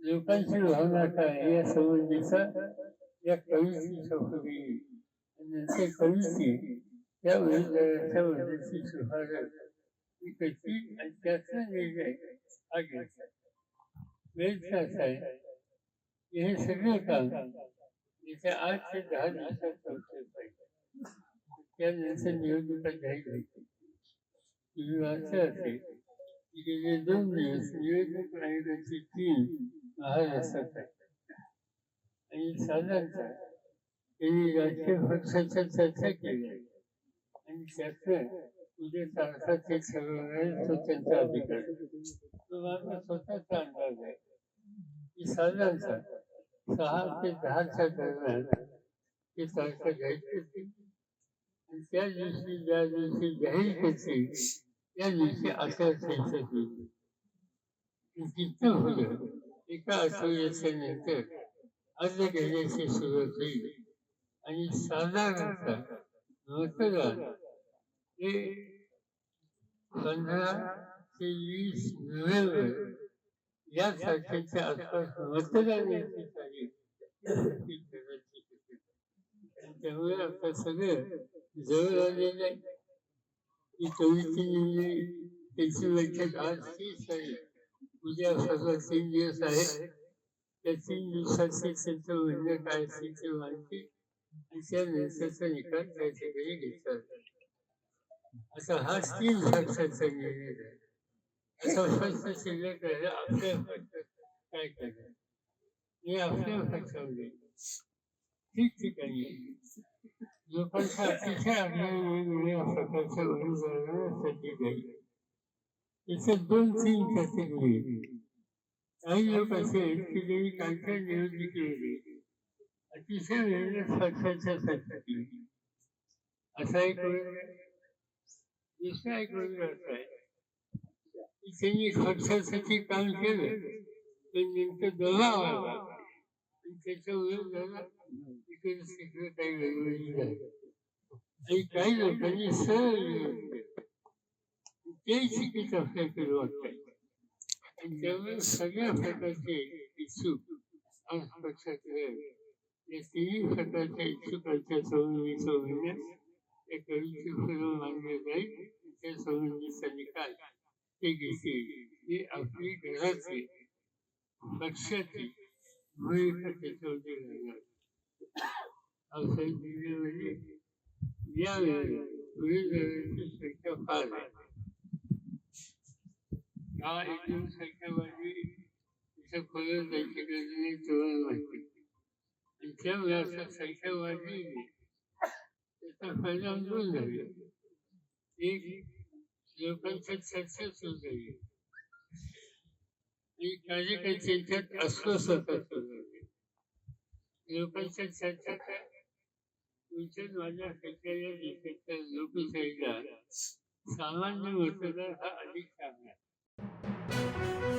लोकांची भावना काय? या संबंधीचा या कवीची चौकडी आणि नंतर कवीची त्या विरुद्धाच्या मध्येची शिफारस ही कशी आणि त्याचा निर्णय हा घ्यायचा. वेळचा असा आहे की हे सगळे काम येत्या आठ ते दहा दिवसात संपलं पाहिजे त्यानंतर निवडणुका जाहीर होतील. तुम्ही वाचलं असेल की गेले दोन दिवस निवडणूक आयोगाची टीम आणि साधारणतः त्यांनी राजकीय पक्षाच्या चर्चा केली. आणि त्याचं उद्या तारखा ते तो त्यांचा अधिकार. तो माझा स्वतःचा अंदाज आहे. की साधारणतः सहा ते दहाच्या दरम्यान ते तारखा जाहीर आणि त्या दिवशी ज्या दिवशी जाहीर करतील त्या दिवशी आचारसंहिता होईल जिथं होईल एका आठवड्याच्या नंतर अर्ज घेण्याची सुरुवात होईल आणि साधारणतः मतदान हे पंधरा ते वीस नोव्हेंबर या तारखेच्या आसपास मतदानाची तारीख त्यामुळे आता सगळं जवळ आलेलं आहे की कवीची त्याची बैठक आज तीस आहे उद्या सगळं तीन दिवस आहे. त्या तीन दिवसाचे त्यांचं म्हणणं काय असेल ते माहिती आणि त्या नंतरचा निकाल त्याच्या ठिकाणी घेतला असा हा तीन वर्षाचा निर्णय आहे. असा स्पष्ट शिल्लक आहे आपल्या पक्षात काय करणार? हे आपल्या पक्षामध्ये ठिकठिकाणी लोकांचा अतिशय आग्रह वेगवेगळ्या प्रकारच्या उमेदवारांसाठी जाईल याच्यात दोन तीन कॅटेगरी काही लोक असे आहेत की ज्यांनी कालच्या निवडणुकीमध्ये अतिशय वेगळ्या पक्षाच्या साठी असा एक वर्ग दुसरा एक वर्ग असा आहे. की त्यांनी पक्षासाठी काम केलं पण नेमकं दबाव आला. आणि त्याच्या विरोधाला इकडे तिकडे काही वेगवेगळी झाली. आणि काही लोकांनी सहज विरोध केला ते चुकीचं आपल्याकडे त्यामुळे सगळ्या प्रकारचे इच्छुक आज पक्षाकडे या तिन्ही प्रकारच्या इच्छुकांच्या संबंधीचं म्हणण्यास त्या कवीचे सर्व मानले जाईल त्या संबंधीचा निकाल ते घेतील ही आपली घराची पक्षाची भूमिका त्याच्यावरती राहणार औषध दिल्यामध्ये पुढे जाण्याची संख्या फार आहे हा एकूण संख्यामध्ये खोलत जायची गरज नाही आणि त्यामुळे असं संख्या वाढली त्याचा दोन एक लोकांच्या चर्चा सुरू झाली. आणि कार्यकर्त्यांच्यात अस्वस्थता सुरू झाली. लोकांच्या चर्चा काय तुमच्या माझ्या सगळ्या लोकशाहीला सामान्य मतदार हा अधिक चांगला. Thank you.